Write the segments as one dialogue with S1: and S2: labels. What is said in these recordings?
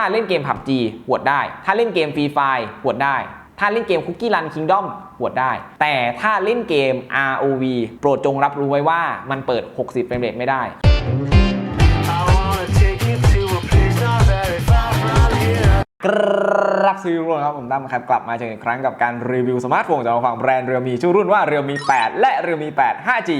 S1: ถ้าเล่นเกม PUBG หวดได้ ถ้าเล่นเกม Free Fire หวดได้ ถ้าเล่นเกม Cookie Run Kingdom หวดได้ แต่ถ้าเล่นเกม ROV โปรดจงรับรู้ไว้ว่ามันเปิด 60เฟรมเรทไม่ได้ กรับสวัสดีทุกคนครับผมตั้มครับกลับมาเจอกันอีกครั้งกับการรีวิวสมาร์ทโฟนจากฝั่งแบรนด์เรียวมีชื่อรุ่นว่าเรียวมี 8 และเรียวมี 8 5G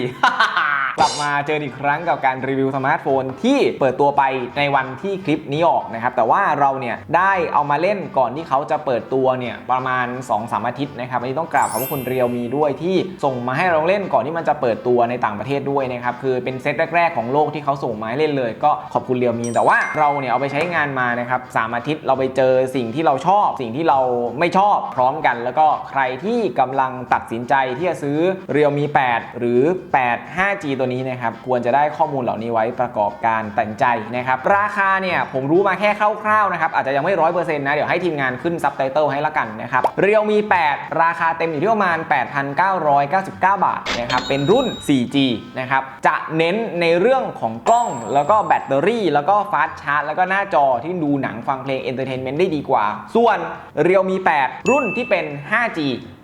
S1: กลับมาเจออีกครั้งกับการรีวิวสมาร์ทโฟนที่เปิดตัวไปในวันที่คลิปนี้ออกนะครับ แต่ว่าเราเนี่ยได้เอามาเล่นก่อนที่เขาจะเปิดตัวเนี่ยประมาณ 2-3อาทิตย์นะครับอันนี้ต้องกราบขอบพระคุณเรียวมีด้วยที่ส่งมาให้เราเล่นก่อนที่มันจะเปิดตัวในต่างประเทศด้วยนะครับคือเป็นเซตแรก ๆ ของโลกที่เขาส่งมาให้เล่นเลย ก็ขอบคุณเรียวมี แต่ว่าเราเนี่ยเอาไปใช้งานมานะครับสามอาทิตย์เราไปเจอสิ่งที่เราชอบ สิ่งที่เราไม่ชอบพร้อมกัน แล้วก็ใครที่กำลังตัดสินใจที่จะซื้อเรียวมี 8 หรือ 8 5G ตัวนี้นะครับควรจะได้ข้อมูลเหล่านี้ไว้ประกอบการตัดใจนะครับราคาเนี่ยผมรู้มาแค่คร่าวๆนะครับอาจจะยังไม่ร้อยเปอร์เซ็นต์นะเดี๋ยวให้ทีมงานขึ้นซับไตเติลให้ละกันนะครับเรียวมี 8 ราคาเต็มอยู่ที่ประมาณ 8,999 บาทนะครับเป็นรุ่น 4G นะครับจะเน้นในเรื่องของกล้อง แล้วก็แบตเตอรี่ แล้วก็ฟาสต์ชาร์จแล้วก็หน้าจอที่ดูหนังฟังเพลงเอนเตอร์เทนเมนต์ได้ดีกว่า ส่วนเรียวมี 8 รุ่นที่เป็น 5G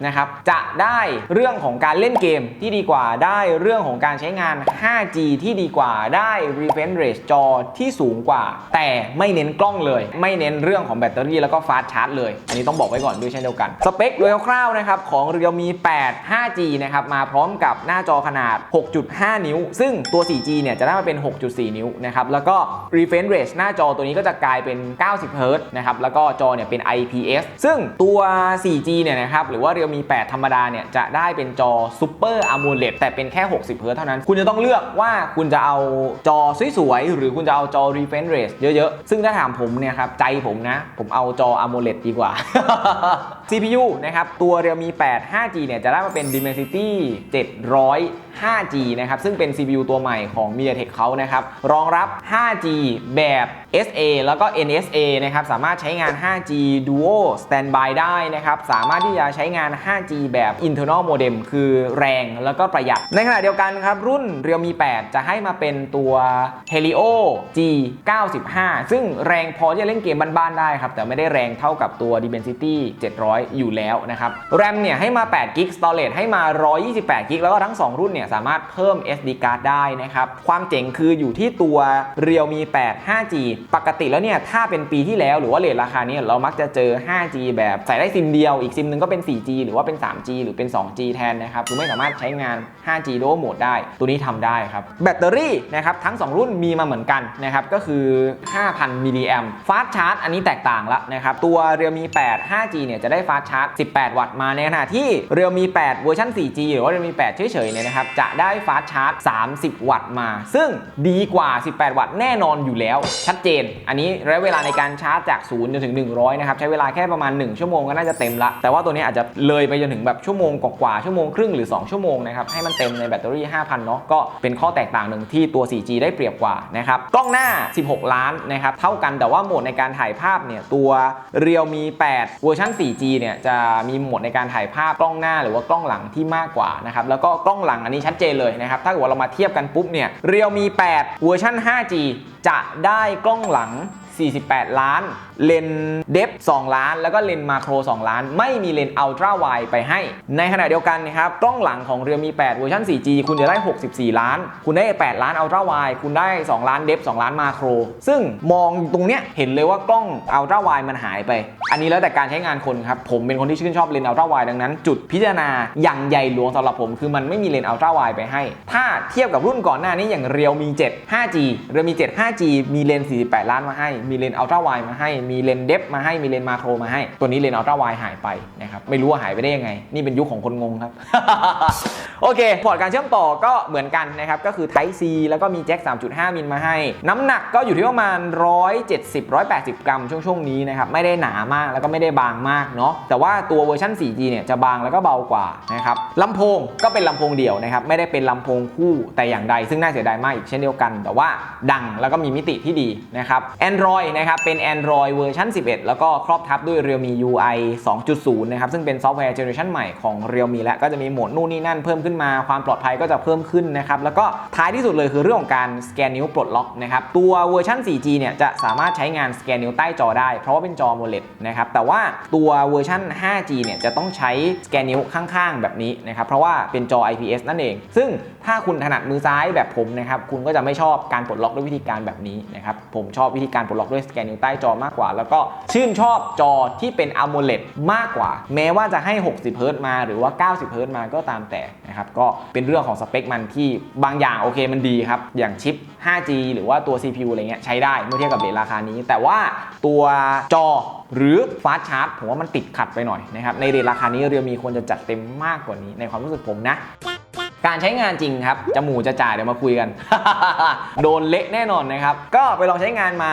S1: นะครับจะได้เรื่องของการเล่นเกมที่ดีกว่าได้เรื่องของการใช้งาน 5G ที่ดีกว่าได้ refresh rate จอที่สูงกว่า แต่ไม่เน้นกล้องเลย ไม่เน้นเรื่องของแบตเตอรี่แล้วก็ฟาสต์ชาร์จเลย อันนี้ต้องบอกไว้ก่อนด้วยเช่นเดียวกัน สเปคโดยคร่าวๆนะครับของ Realme 8 5G นะครับมาพร้อมกับหน้าจอขนาด 6.5 นิ้ว ซึ่งตัว 4G เนี่ยจะได้มาเป็น 6.4 นิ้วนะครับแล้วก็ refresh rate หน้าจอตัวนี้ก็จะกลายเป็น 90 Hz นะครับแล้วก็จอเนี่ยเป็น IPS ซึ่งตัว 4G เนี่ยนะครับหรือว่า Realme 8 ธรรมดาเนี่ยจะได้เป็นจอ Super AMOLED แต่เป็นแค่ 60 Hz เท่านั้นคุณจะต้องเลือกว่าคุณจะเอาจอสวยๆ หรือคุณจะเอาจอ refresh rate เยอะๆ ซึ่งถ้าถามผมเนี่ยครับ ใจผมนะ ผมเอาจอ AMOLED ดีกว่า CPU นะครับ ตัว Realme 8 5G เนี่ยจะได้มาเป็น Dimensity 700 5G นะครับ ซึ่งเป็น CPU ตัวใหม่ของ MediaTek เขานะครับ รองรับ 5G แบบ SA แล้วก็ NSA นะครับ สามารถใช้งาน 5G Duo Standby ได้นะครับ สามารถที่จะใช้งาน 5G แบบ Internal Modem คือแรงแล้วก็ประหยัด ในขณะเดียวกันครับ รุ่น Realme 8 จะให้มาเป็นตัว Helio G 95ซึ่งแรงพอที่จะเล่นเกมบ้านๆได้ครับ แต่ไม่ได้แรงเท่ากับตัว Dimensity 700อยู่แล้วนะครับ RAM เนี่ยให้มา8 g b Storage ให้มา 128 g b แล้วก็ทั้ง 2 รุ่นเนี่ยสามารถเพิ่ม SD card ได้นะครับความเจ๋งคืออยู่ที่ตัว Realme 8 5G ปกติแล้วเนี่ยถ้าเป็นปีที่แล้วหรือว่าเลทราคานี้เรามักจะเจอ 5G แบบใส่ได้ซิมเดียวอีกซิมหนึงก็เป็น 4G หรือว่าเป็น 3G หรือเป็น 2G แทนนะครับคือไม่สามารถใช้งาน 5G Dual Mode ได้ ตัวนี้ทำได้ครับ แบตเตอรี่นะครับทั้ง 2 รุ่นมีมาเหมือนกันนะครับก็คือ 5,000มิลลิแอมฟาสชาร์จอันนี้แตกต่างละนะครับตัว Realme 8 5G เนี่ยจะได้ฟาชาร์จ 18 วัตต์มาในขณะที่ Realme 8เวอร์ชัน 4G หรือว่า Realme 8เฉยๆเนี่ยนะครับ จะได้ฟาสชาร์จ 30 วัตต์มา ซึ่งดีกว่า 18 วัตต์แน่นอนอยู่แล้ว ชัดเจน อันนี้ระยะเวลาในการชาร์จจาก 0 จนถึง 100 นะครับ ใช้เวลาแค่ประมาณ 1 ชั่วโมงก็น่าจะเต็มละ แต่ว่าตัวนี้อาจจะเลยไปจนถึงแบบชั่วโมงกว่าชั่วโมงครึ่งหรือ 2 ชั่วโมงนะครับ ให้มันเต็มในแบตเตอรี่ 5,000 เนาะ ก็เป็นข้อแตกต่างหนึ่งที่ตัว 4G ได้เปรียบกว่านะครับ กล้องหน้า 16 ล้านนะครับ เท่ากันแต่ว่าโหมดในการถ่ายภาพเนี่ยตัว Realme 8เวอร์ชัน 4G เนี่ยจะมีโหมดในการถ่ายภาพกล้องหน้าหรือว่ากล้องหลังที่มากกว่านะครับแล้วก็กล้องหลังอันนี้ชัดเจนเลยนะครับถ้าเกิดว่าเรามาเทียบกันปุ๊บเนี่ยเรียวมี 8 เวอร์ชัน 5G จะได้กล้องหลัง 48 ล้าน เลนเดฟ2ล้าน แล้วก็เลนมาโคร 2 ล้าน ไม่มีเลนอัลตร้าไวไปให้ ในขณะเดียวกันนะครับกล้องหลังของ Realme 8เวอร์ชัน 4G คุณจะได้ 64 ล้าน คุณได้ 8 ล้านอัลตร้าไวคุณได้ 2 ล้านเดฟ2ล้านมาโคร ซึ่งมองตรงเนี้ยเห็นเลยว่ากล้องอัลตร้าไวมันหายไป อันนี้แล้วแต่การใช้งานคนครับ ผมเป็นคนที่ชื่นชอบเลนอัลตร้าไวดังนั้น จุดพิจารณาอย่างใหญ่หลวงสำหรับผมคือมันไม่มีเลนอัลตร้าไวไปให้ ถ้าเทียบกับรุ่นก่อนหน้านี้อย่าง Realme 7 5G Realme 7 5G มีเลน 48 ล้านมาให้มีเลนอัลตร้าไวมาให้ มีเลนเดฟมาให้ มีเลนมาโครมาให้ ตัวนี้เลนอัลตร้าไวหายไปนะครับ ไม่รู้ว่าหายไปได้ยังไง นี่เป็นยุคของคนงงครับ โอเค พอร์ตการเชื่อมต่อก็เหมือนกันนะครับ ก็คือ Type C แล้วก็มีแจ็ค 3.5 มิลมาให้ น้ำหนักก็อยู่ที่ประมาณ 170-180 กรัมช่วงช่วงๆนี้นะครับ ไม่ได้หนามากแล้วก็ไม่ได้บางมากเนาะ แต่ว่าตัวเวอร์ชัน 4G เนี่ยจะบางแล้วก็เบากว่านะครับลำโพงก็เป็นลำโพงเดี่ยวนะครับ ไม่ได้เป็นลำโพงคู่แต่อย่างใด ซึ่งน่าเสียดายมากอีกเช่นเดียวกัน แต่ว่าดังแล้วก็มีมิติที่ดีนะครับ Android นะครับ เป็น Android เวอร์ชัน11 แล้วก็ครอบทับด้วย Realme UI 2.0 นะครับ ซึ่งเป็นซอฟต์แวร์เจเนอเรชันใหม่ของ Realme และก็จะมีโหมดนู่นนี่นั่นเพิ่มขึ้นมา ความปลอดภัยก็จะเพิ่มขึ้นนะครับ แล้วก็ท้ายที่สุดเลยคือเรื่องของการสแกนนิ้วปลดล็อกนะครับ ตัวเวอร์ชัน 4G เนี่ยจะสามารถใช้งานสแกนนิ้วใต้จอได้ เพราะว่าเป็นจอ AMOLED นะครับ แต่ว่าตัวเวอร์ชัน 5G เนี่ยจะต้องใช้สแกนนิ้วข้างๆ แบบนี้นะครับ เพราะว่าเป็นจอ IPS นั่นเอง ซึ่ง ถ้าคุณถนัดมือซ้ายแบบผมนะครับ คุณก็จะไม่ชอบการปลดล็อกด้วยวิธีการแบบนี้นะครับ ผมชอบวิธีการปลดล็อกด้วยสแกนนิ้วใต้จอมากกว่า แล้วก็ชื่นชอบจอที่เป็น AMOLED มากกว่า แม้ว่าจะให้ 60เฮิร์ตซ์มาหรือว่า 90เฮิร์ตซ์มาก็ตามแต่นะครับ ก็เป็นเรื่องของสเปคมันที่บางอย่างโอเคมันดีครับ อย่างชิป 5G หรือว่าตัว CPU อะไรเงี้ยใช้ได้เมื่อเทียบกับเรทราคานี้ แต่ว่าตัวจอหรือฟาสชาร์จผมว่ามันติดขัดไปหน่อยนะครับในเรทราคานี้เรียวมีควรจะจัดเต็มมากกว่านี้ในความรู้สึกผมนะ การใช้งานจริงครับจะหมูจะจ่ายเดี๋ยวมาคุยกัน โดนเละแน่นอนนะครับ ก็ไปลองใช้งานมา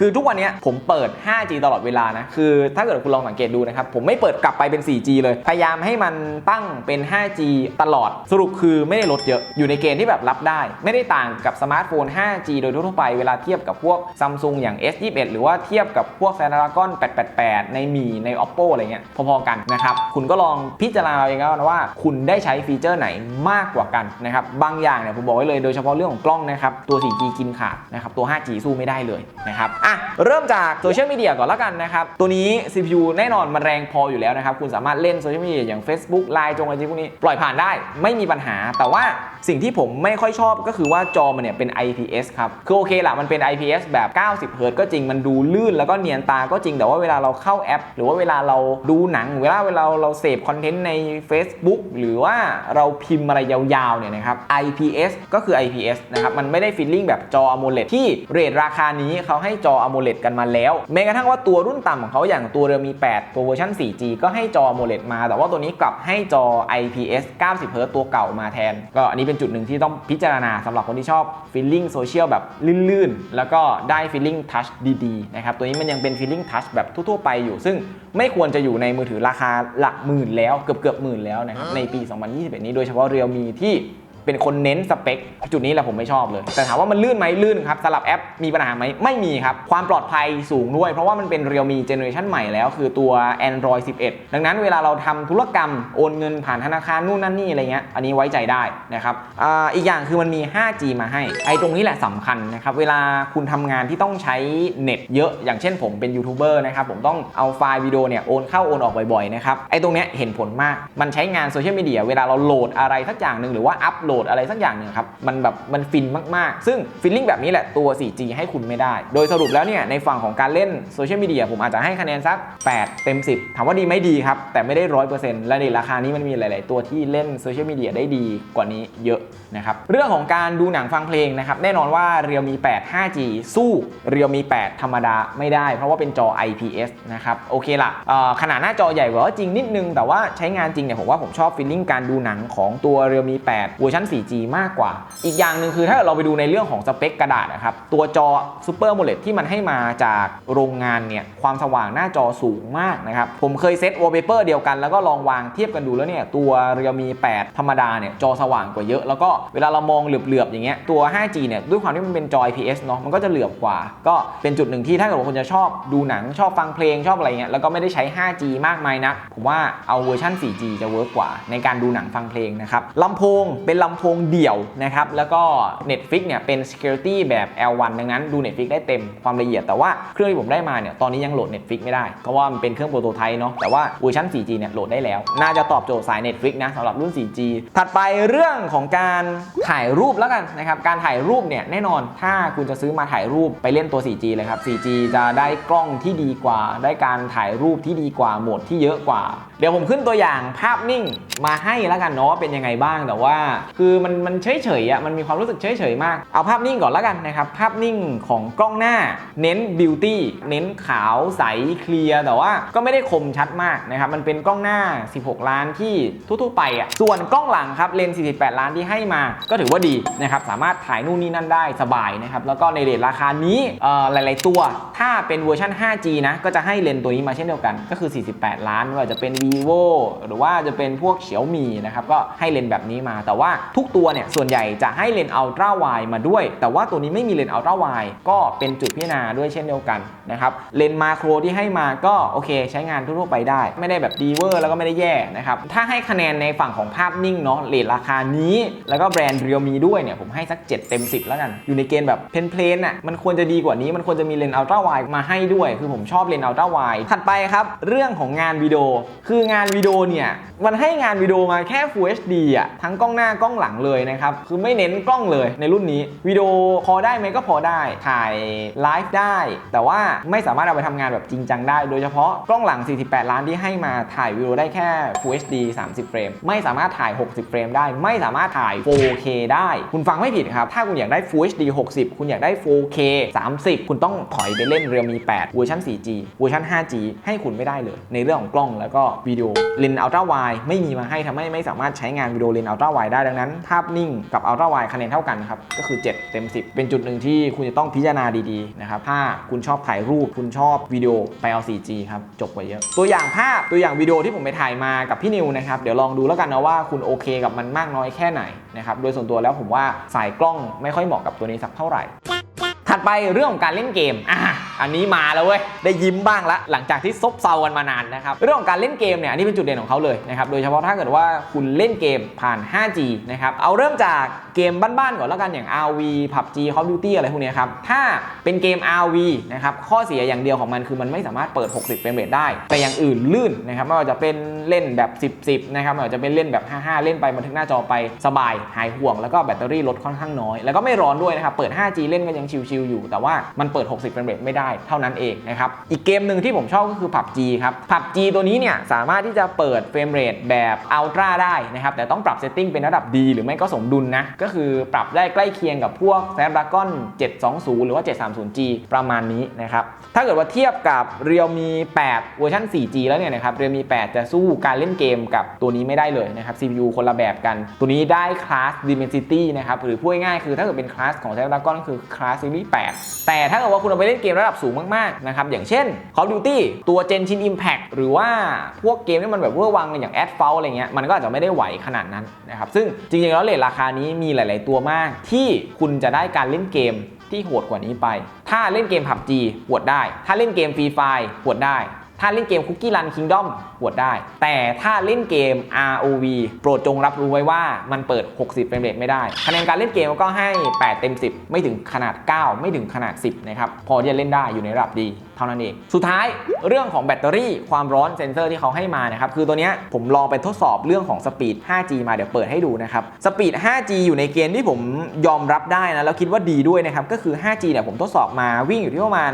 S1: คือทุกวันนี้ผมเปิด 5G ตลอดเวลานะ คือถ้าเกิดคุณลองสังเกตดูนะครับ ผมไม่เปิดกลับไปเป็น 4G เลย พยายามให้มันตั้งเป็น 5G ตลอด สรุปคือไม่ได้ลดเยอะ อยู่ในเกณฑ์ที่แบบรับได้ ไม่ได้ต่างกับสมาร์ทโฟน 5G โดยทั่วๆไป เวลาเทียบกับพวกซัมซุงอย่าง S21 หรือว่าเทียบกับพวก Snapdragon 888 ในมีใน Oppo อะไรเงี้ย พอๆกันนะครับ คุณก็ลองพิจารณาเอาเองแล้วกันว่า คุณได้ใช้ฟีเจอร์ไหนมากกว่ากันนะครับบางอย่างเนี่ยผมบอกไว้เลยโดยเฉพาะเรื่องของกล้องนะครับตัว 4G กินขาดนะครับตัว 5G สู้ไม่ได้เลยนะครับอะเริ่มจากโซเชียลมีเดียก่อนแล้วกันนะครับตัวนี้ CPU แน่นอนมันแรงพออยู่แล้วนะครับคุณสามารถเล่นโซเชียลมีเดียอย่าง Facebook Line จงอะไรพวกนี้ปล่อยผ่านได้ไม่มีปัญหา แต่ว่าสิ่งที่ผมไม่ค่อยชอบก็คือว่าจอมันเนี่ยเป็น IPS ครับคือโอเคละมันเป็น IPS แบบ 90เฮิรตซ์ก็จริงมันดูลื่นแล้วก็เนียนตาก็จริงแต่ว่าเวลาเราเข้าแอป หรือว่าเวลาเราดูหนังเวลาเวลาเราเสพคอนเทนต์ใน Facebook หรือว่าเราพิมพ์อะไรยยาวๆเนี่ยนะครับ IPS ก็คือ IPS นะครับ มันไม่ได้ฟีลลิ่งแบบจอ AMOLED ที่เรทราคานี้เขาให้จอ AMOLED กันมาแล้วแม้กระทั่งว่าตัวรุ่นต่ำของเขาอย่างตัวเรือมี 8 ตัวเวอร์ชัน 4G ก็ให้จอ AMOLED มา แต่ว่าตัวนี้กลับให้จอ IPS 90 Hz ตัวเก่ามาแทน ก็อันนี้เป็นจุดหนึ่งที่ต้องพิจารณาสำหรับคนที่ชอบฟีลลิ่งโซเชียลแบบลื่นๆ แล้วก็ได้ฟีลลิ่งทัชดีๆนะครับตัวนี้มันยังเป็นฟีลลิ่งทัชแบบทั่วๆไปอยู่ ซึ่งไม่ควรจะอยู่ในมือถือราคาหลักหมื่นแล้วเกือบเกือบๆหมื่นแล้วนะครับในปี 2021 นี้โดยเฉพาะเรียวมีที่ เป็นคนเน้นสเปค จุดนี้แหละผมไม่ชอบเลย แต่ถามว่ามันลื่นไหมลื่นครับสลับแอปมีปัญหาไหมไม่มีครับ ความปลอดภัยสูงด้วย เพราะว่ามันเป็น Realme Generation ใหม่แล้วคือตัว Android 11 ดังนั้นเวลาเราทำธุรกรรมโอนเงินผ่านธนาคารนู่นนั่นนี่อะไรเงี้ยอันนี้ไว้ใจได้นะครับออีกอย่างคือมันมี 5G มาให้ไอ้ตรงนี้แหละสำคัญนะครับเวลาคุณทำงานที่ต้องใช้เน็ตเยอะอย่างเช่นผมเป็นยูทูบเบอร์นะครับผมต้องเอาไฟล์วิดีโอเนี่ยโอนเข้าโอนออกบ่อยๆนะครับไอ้ตรงเนี้ยเห็นผลมากมันใช้งานโซเชียลมีเดียเวลาเราโหลดอะไรสักอย่างหนึ่งหรือว่าอัปโหลดอะไรสักอย่างหนึ่งครับมันแบบมันฟินมากๆ ซึ่งฟิลลิ่งแบบนี้แหละตัว 4G ให้คุณไม่ได้ โดยสรุปแล้วเนี่ยในฝั่งของการเล่นโซเชียลมีเดียผมอาจจะให้คะแนนสัก 8 เต็ม 10 ถามว่าดีไม่ดีครับ แต่ไม่ได้ร้อยเปอร์เซ็นต์และในราคานี้มันมีหลาย ๆ ตัวที่เล่นโซเชียลมีเดียได้ดีกว่านี้เยอะนะครับเรื่องของการดูหนังฟังเพลงนะครับแน่นอนว่า Realme 8 5G สู้ Realme 8ธรรมดาไม่ได้ เพราะว่าเป็นจอ IPS นะครับโอเคละเอ่อขนาดหน้าจอใหญ่กว่าก็จริงนิดนึง แต่ว่าใช้งานจริงเนี่ยผมว่าผมชอบฟีลลิ่งการดูหนังของตัว Realme 8เวอร์ชัน 4G มากกว่า อีกอย่างหนึ่งคือถ้าเราไปดูในเรื่องของสเปคกระดาษนะครับตัวจอ Super AMOLED ที่มันให้มาจากโรงงานเนี่ยความสว่างหน้าจอสูงมากนะครับผมเคยเซต wallpaper เดียวกันแล้วก็ลองวางเทียบกันดูแล้วเนี่ยตัว Realme 8ธรรมดาเนี่ยจอสว่างกว่าเยอะแล้วก็เวลาเรามองเหลือบๆอย่างเงี้ยตัว 5G เนี่ยด้วยความที่มันเป็นจอ IPS เนาะมันก็จะเหลือบกว่า ก็เป็นจุดหนึ่งที่ถ้าเกิดว่าคุณจะชอบดูหนังชอบฟังเพลงชอบอะไรเงี้ยแล้วก็ไม่ได้ใช้ 5G มากมายนักผมว่าเอาเวอร์ชัน 4G จะเวิร์กกว่า ในการดูหนังฟังเพลงนะครับลำโพงเป็นลำโพงเดี่ยวนะครับแล้วก็ Netflix เนี่ยเป็น security แบบ L1 ดังนั้นดู Netflix ได้เต็มความละเอียดแต่ว่าเครื่องที่ผมได้มาเนี่ยตอนนี้ยังโหลด Netflix ไม่ได้เพราะว่ามันเป็นเครื่องโปรโตไทป์เนาะแต่ว่าเวอร์ชัน 4G เนี่ยโหลดได้แล้ว น่าจะตอบโจทย์สาย Netflix นะสำหรับรุ่น 4G ถัดไปเรื่องของการถ่ายรูปแล้วกันนะครับการถ่ายรูปเนี่ยแน่นอนถ้าคุณจะซื้อมาถ่ายรูปไปเล่นตัว 4G เลยครับ 4G จะได้กล้องที่ดีกว่า ได้การถ่ายรูปที่ดีกว่าโหมดที่เยอะกว่าเดี๋ยวผมขึ้นตัวอย่างภาพนิ่งมาให้แล้วกันเนาะว่าเป็นยังไงบ้างแต่ว่า คือมันมันเฉยเฉยๆอะมันมีความรู้สึกเฉยเฉยๆมาก เอาภาพนิ่งก่อนแล้วกันนะครับ ภาพนิ่งของกล้องหน้า เน้นบิวตี้เน้นขาวใสเคลียร์แต่ว่าก็ไม่ได้คมชัดมากนะครับ มันเป็นกล้องหน้า 16 ล้านที่ทั่วๆไปอะส่วนกล้องหลังครับเลนส์48 ล้านที่ให้มา ก็ถือว่าดีนะครับสามารถถ่ายนู่นนี่นั่นได้สบายนะครับแล้วก็ในเรทราคานี้เอ่หลาย ๆ ตัว ถ้าเป็นเวอร์ชัน 5G นะก็จะให้เลนส์ตัวนี้มาเช่นเดียวกัน ก็คือ 48 ล้านว่าจะเป็น vivo หรือว่าจะเป็นพวกเฉียวมีนะครับก็ให้เลนส์แบบนี้มา แต่ว่าทุกตัวเนี่ยส่วนใหญ่จะให้เลนส์อัลตร้าไวมาด้วย แต่ว่าตัวนี้ไม่มีเลนส์อัลตร้าไวก็เป็นจุดพิจารณาด้วยเช่นเดียวกันนะครับเลนส์มาโครที่ให้มาก็โอเค ใช้งานทั่วไปได้ ไม่ได้แบบดีเวอร์แล้วก็ไม่ได้แย่นะครับถ้าให้คะแนนในฝั่งของภาพนิ่งเนาะเรทราคานี้ แล้วก็แบรนด์เรียวมีด้วยเนี่ยผมให้สัก 7 เต็ม 10 แล้วกัน อยู่ในเกณฑ์แบบเพลนๆอะมันควรจะดีกว่านี้มันควรจะมีเลนส์อัลตร้าไวมาให้ด้วย คือผมชอบเลนส์อัลตร้าไวถัดไปครับ เรื่องของงานวิดีโอคืืองานวิดีโอเนี่ยมันให้งานวิดีโอมาแค่ Full HD อะทั้งกล้องหน้ากล้องหลังเลยนะครับ คือไม่เน้นกล้องเลยในรุ่นนี้วิดีโอพอได้ไหมก็พอได้ ถ่ายไลฟ์ได้ แต่ว่าไม่สามารถเอาไปทำงานแบบจริงจังได้ โดยเฉพาะกล้องหลัง 48 ล้านที่ให้มาถ่ายวิดีโอได้แค่ Full HD 30 เฟรม ไม่สามารถถ่าย 60 เฟรมได้ ไม่สามารถถ่าย 4K ได้ คุณฟังไม่ผิดครับ ถ้าคุณอยากได้ Full HD 60 คุณอยากได้ 4K 30 คุณต้องถอยไปเล่นเรียมี 8 เวอร์ชัน 4G เวอร์ชัน 5G ให้คุณไม่ได้เลย ในเรื่องของกล้องแล้วก็วิดีโอเลนส์อัลตร้าไวไม่มีมาให้ทำให้ไม่สามารถใช้งานวิดีโอเลนส์อัลตร้าไวได้ดังนั้น ภาพนิ่งกับอัลตร้าไวคะแนนเท่ากันครับก็คือ 7 เต็ม 10 เป็นจุดหนึ่งที่คุณจะต้องพิจารณาดีๆนะครับถ้าคุณชอบถ่ายรูปคุณชอบวิดีโอไปเอา 4G ครับจบกว่าเยอะ ตัวอย่างภาพตัวอย่างวิดีโอที่ผมไปถ่ายมากับพี่นิวนะครับเดี๋ยวลองดูแล้วกันนะว่าคุณโอเคกับมันมากน้อยแค่ไหนนะครับโดยส่วนตัวแล้วผมว่าสายกล้องไม่ค่อยเหมาะกับตัวนี้สักเท่าไหร่ ถัดไปเรื่องของการเล่นเกมอะอันนี้มาแล้วเว้ยได้ยิ้มบ้างละหลังจากที่ซบเซากันมานานนะครับเรื่องของการเล่นเกมเนี่ยอันนี้เป็นจุดเด่นของเขาเลยนะครับโดยเฉพาะถ้าเกิดว่าคุณเล่นเกมผ่าน 5G นะครับเอาเริ่มจากเกมบ้านๆก่อนแล้วกันอย่าง RV PUBG Call of Duty อะไรพวกนี้ครับถ้าเป็นเกม RV นะครับข้อเสียอย่างเดียวของมันคือมันไม่สามารถเปิด 60 เฟรมเรทได้ แต่อย่างอื่นลื่นนะครับไม่ว่าจะเป็นเล่นแบบ 10 10นะครับไม่ว่าจะเป็นเล่นแบบ 55 เล่นไปบันทึกหน้าจอไปสบายหายห่วง แล้วก็แบตเตอรี่ลดค่อนข้างน้อย แล้วก็ไม่ร้อนด้วยนะครับเปิด 5G เล่นก็ยังชิลๆอยู่ แต่ว่ามันเปิด 60 เฟรมเรทไม่ได้เท่านั้นเองนะครับ อีกเกมหนึ่งที่ผมชอบก็คือ PUBG ครับ PUBG ตัวนี้เนี่ยสามารถที่จะเปิดเฟรมเรทแบบอัลตร้าได้นะครับ แต่ต้องปรับเซตติ้งเป็นระดับดีหรือไม่ก็สมดุลนะ ก็คือปรับได้ใกล้เคียงกับพวก Snapdragon 720 หรือว่า 730G ประมาณนี้นะครับ ถ้าเกิดว่าเทียบกับ Realme 8 เวอร์ชัน 4G แล้วเนี่ยนะครับ Realme 8 จะสู้การเล่นเกมกับตัวนี้ไม่ได้เลยนะครับ CPU คนละแบบกัน ตัวนี้ได้คลาส Dimensity นะครับ หรือพูดง่ายๆคือถ้าเกิดเป็นคลาสของ Snapdragon คือคลาส Series 8 แต่ถ้าเกิดว่าคุณเอาไปเล่นเกมระดับสูงมากๆนะครับอย่างเช่น Call of Duty ตัว Genshin Impact หรือว่าพวกเกมที่มันแบบเวอร์วังอย่าง a d f a l อะไรเงี้ยมันก็อาจจะไม่ได้ไหวขนาดนั้นนะครับซึ่งจริงๆแล้วเลทราคานี้มีหลาย ๆ ตัวมาก ที่คุณจะได้การเล่นเกมที่โหดกว่านี้ไป ถ้าเล่นเกม PUBG หวดได้ ถ้าเล่นเกม Free Fire หวดได้ ถ้าเล่นเกมคุกกี้รันคิงดอมปวดได้ แต่ถ้าเล่นเกม ROV โปรดจงรับรู้ไว้ว่ามันเปิด 60เฟรมเรทไม่ได้ คะแนนการเล่นเกมก็ให้ 8 เต็ม 10 ไม่ถึงขนาด 9 ไม่ถึงขนาด 10 นะครับ พอที่จะเล่นได้อยู่ในระดับดีเท่านั้นเอง สุดท้ายเรื่องของแบตเตอรี่ความร้อนเซนเซอร์ที่เขาให้มานะครับ คือตัวนี้ผมลองไปทดสอบเรื่องของสปีด 5G มาเดี๋ยวเปิดให้ดูนะครับ สปีด 5G อยู่ในเกณฑ์ที่ผมยอมรับได้นะ แล้วคิดว่าดีด้วยนะครับ ก็คือ 5G เนี่ยผมทดสอบมาวิ่งอยู่ที่ประมาณ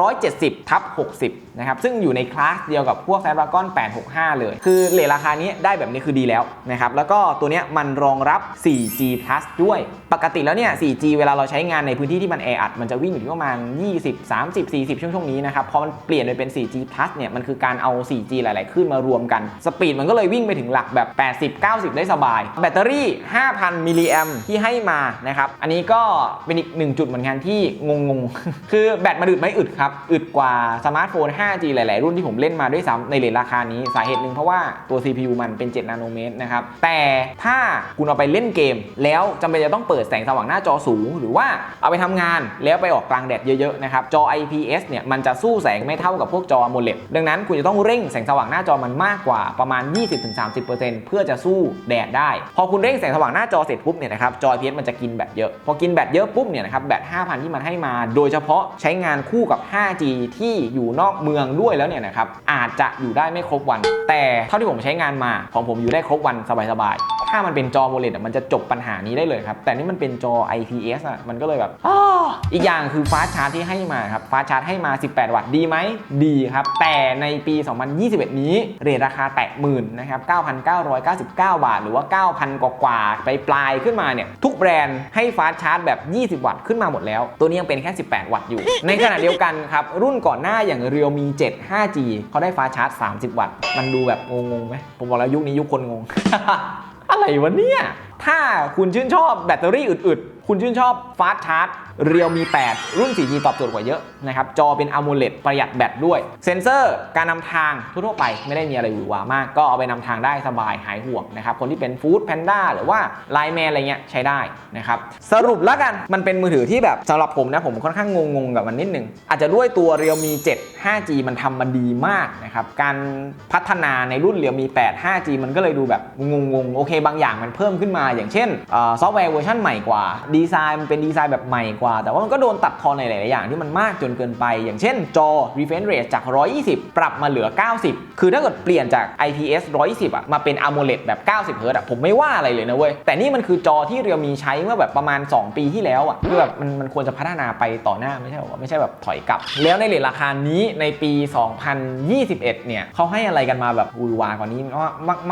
S1: 370ทับ60 นะครับ ซึ่งอยู่ในคลาสเดียวกับพวก Snapdragon 865 เลย คือเลทราคานี้ได้แบบนี้คือดีแล้วนะครับ แล้วก็ตัวนี้มันรองรับ 4G plus ด้วย ปกติแล้วเนี่ย 4G เวลาเราใช้งานในพื้นที่ที่มันแออัดมันจะวิ่งอยู่ที่ประมาณ 20 30 40 ช่วงนี้นะครับพอมันเปลี่ยนไปเป็น 4G plus เนี่ยมันคือการเอา 4G หลาย ๆ ขึ้นมารวมกัน สปีดมันก็เลยวิ่งไปถึงหลักแบบ 80 90 ได้สบาย แบตเตอรี่ 5,000 มิลลิแอมที่ให้มานะครับอันนี้ก็เป็นอีกหนึ่งจุดเหมือนกันที่งงๆคือแบตมันอึดไหม่อึดครับ อึดกว่าสมาร์ทโฟน 5G หลาย ๆ รุ่นที่ผมเล่นมาด้วยซ้ำในเรทราคานี้สาเหตุหนึ่งเพราะว่าตัว CPU มันเป็น 7 นาโนเมตรนะครับแต่ถ้าคุณเอาไปเล่นเกม แล้วจำเป็นจะต้องเปิดแสงสว่างหน้าจอสูง หรือว่าเอาไปทำงานแล้วไปออกกลางแดดเยอะ ๆ นะครับจอ IPS เนี่ยมันจะสู้แสงไม่เท่ากับพวกจอ AMOLED ดังนั้นคุณจะต้องเร่งแสงสว่างหน้าจอมันมากกว่าประมาณ 20-30%เพื่อจะสู้แดดได้ พอคุณเร่งแสงสว่างหน้าจอเสร็จปุ๊บเนี่ยนะครับจอ IPS มันจะกินแบตเยอะพอกินแบตเยอะปุ๊บเนี่ยนะครับแบต5,000 ที่มันให้มา โดยเฉพาะใช้งานคู่กับ 5G ที่อยู่นอกเมืองด้วยแล้วเนี่ยนะครับอาจจะอยู่ได้ไม่ครบวัน แต่เท่าที่ผมใช้งานมาของผมอยู่ได้ครบวันสบายๆถ้ามันเป็นจอ OLED อะมันจะจบปัญหานี้ได้เลยครับแต่นี่มันเป็นจอ IPS อะมันก็เลยแบบอ,อีกอย่างคือฟาสชาร์จที่ให้มาครับฟาชาร์จให้มา18 วัตต์ดีไหมดีครับ แต่ในปี 2021 นี้เรทราคาแตะหมื่นนะครับ9,999 บาท หรือว่า 9,000 กว่ากว่าไปปลายขึ้นมาเนี่ยทุกแบรนด์ให้ฟาสชาร์จแบบ 20 วัตต์ขึ้นมาหมดแล้ว ตัวนี้ยังเป็นแค่ 18 วัตต์อยู่ ในขณะเดียวกันครับ รุ่นก่อนหน้าอย่าง Realme 7 5G เขาได้ฟาสชาร์จ 30 วัตต์ มันดูแบบงงๆไหมผมบอกแล้วยุคนี้ยุคคนงง อะไรวะเนี่ย ถ้าคุณชื่นชอบแบตเตอรี่อึดๆ คุณชื่นชอบฟาสชาร์จเรียวมี 8 รุ่น 4G ตอบโจทย์กว่าเยอะนะครับ จอเป็น AMOLED ประหยัดแบตด้วย เซ็นเซอร์การนำทางทั่วๆไปไม่ได้มีอะไรหวือหวามาก ก็เอาไปนำทางได้สบายหายห่วงนะครับ คนที่เป็นฟู้ดแพนด้าหรือว่าไลน์แมนอะไรเงี้ยใช้ได้นะครับ สรุปแล้วกันมันเป็นมือถือที่แบบสำหรับผมนะ ผมค่อนข้างงงๆกับมันนิดนึง อาจจะด้วยตัว Realme 7 5G มันทำมาดีมากนะครับการพัฒนาในรุ่น Realme 8 5G มันก็เลยดูแบบงงๆโอเค บางอย่างมันเพิ่มขึ้นมาอย่างเช่นซอฟต์แวร์เวอร์ชันใหม่กว่า ดีไซน์มันเป็นดีไซน์แบบใหม่กว่า แต่ว่ามันก็โดนตัดทอนในหลาย ๆ อย่างที่มันมากจนเกินไป อย่างเช่นจอ refresh rate จาก 120 ปรับมาเหลือ 90 คือถ้าเกิดเปลี่ยนจาก IPS 120อะมาเป็น AMOLED แบบ 90 Hz อะผมไม่ว่าอะไรเลยนะเว้ย แต่นี่มันคือจอที่เรียวมีใช้เมื่อแบบประมาณ 2 ปีที่แล้วอะคือแบบมันมันควรจะพัฒนาไปต่อหน้าไม่ใช่หรอไม่ใช่แบบถอยกลับ แล้วในเรทราคานี้ในปี 2021 เนี่ยเขาให้อะไรกันมาแบบอุยวากว่านี้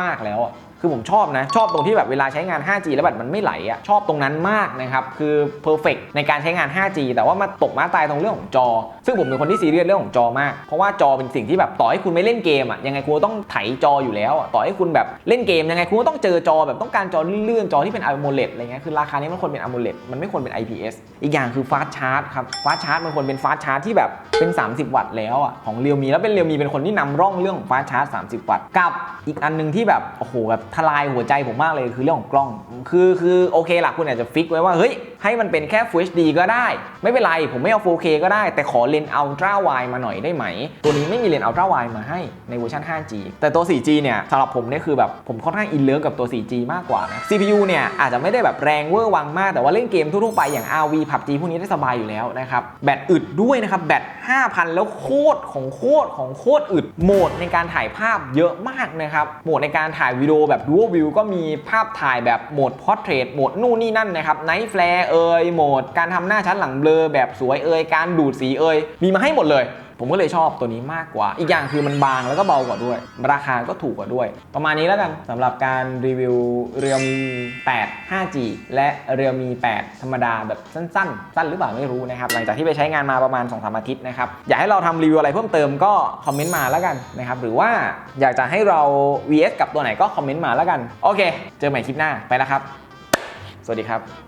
S1: มากๆแล้วอะ คือผมชอบนะ ชอบตรงที่แบบเวลาใช้งาน 5G แล้วแบบมันไม่ไหลอะ่ะชอบตรงนั้นมากนะครับ คือ perfect ในการใช้งาน 5G แต่ว่ามาตกมาตายตรงเรื่องของจอ ซึ่งผมเป็นคนที่ซีเรียสเรื่องของจอมาก เพราะว่าจอเป็นสิ่งที่แบบต่อให้คุณไม่เล่นเกมอะ่ะยังไงคุณก็ต้องไถจออยู่แล้วอะต่อให้คุณแบบเล่นเกมยังไงคุณก็ต้องเจอจอแบบต้องการจอเลื่อนๆจอที่เป็น AMOLED อะไรเงี้ยคือราคานี้มันควรเป็น AMOLED มันไม่ควรเป็น IPS อีกอย่างคือ fast charge ครับ fast charge มันควรเป็น fast charge ที่แบบเป็น 30 วัตต์แล้วอะของเรียวมีแล้วเป็นเรียวมีเป็นคนที่นำร่องเรื่องของ fast charge 30 วัตต์กับอีกอันนึงที่แบบโอ้โหแบบทลายหัวใจผมมากเลยคือเรื่องของกล้อง คือคือโอเคล่ะคุณอาจจะฟิกไว้ว่าเฮ้ยให้มันเป็นแค่ Full HD ก็ได้ ไม่เป็นไร ผมไม่เอา 4K ก็ได้ แต่ขอเลนส์ Ultra Wide มาหน่อยได้ไหม ตัวนี้ไม่มีเลนส์ Ultra Wide มาให้ในเวอร์ชัน 5G แต่ตัว 4G เนี่ยสำหรับผมเนี่ยคือแบบผมค่อนข้างอินเลิฟกับตัว 4G มากกว่านะ CPU เนี่ยอาจจะไม่ได้แบบแรงเวอร์วังมาก แต่ว่าเล่นเกมทั่วๆไปอย่าง RV PUBG พวกนี้ได้สบายอยู่แล้วนะครับ แบตอึดด้วยนะครับ แบต 5,000 แล้วโคตรของโคตรของโคตรอึด โหมดในการถ่ายภาพเยอะมากนะครับ โหมดในการถ่ายวิดีโอแบบแบบดูวิวก็มีภาพถ่ายแบบโหมดพอร์เทรตโหมดนู่นนี่นั่นนะครับไนท์แฟลร์เอ่ยโหมดการทำหน้าชัดหลังเบลอแบบสวยเอ่ยการดูดสีเอ่ยมีมาให้หมดเลย ผมก็เลยชอบตัวนี้มากกว่า อีกอย่างคือมันบางแล้วก็เบากว่าด้วย ราคาก็ถูกกว่าด้วย ประมาณนี้แล้วกันสำหรับการรีวิว Realme 8 5G และ Realme 8ธรรมดาแบบสั้น ๆ สั้นหรือเปล่าไม่รู้นะครับ หลังจากที่ไปใช้งานมาประมาณ 2-3 อาทิตย์นะครับ อยากให้เราทำรีวิวอะไรเพิ่มเติมก็คอมเมนต์มาแล้วกันนะครับหรือว่าอยากจะให้เรา VS กับตัวไหนก็คอมเมนต์มาแล้วกัน โอเค เจอใหม่คลิปหน้าไปแล้วครับ สวัสดีครับ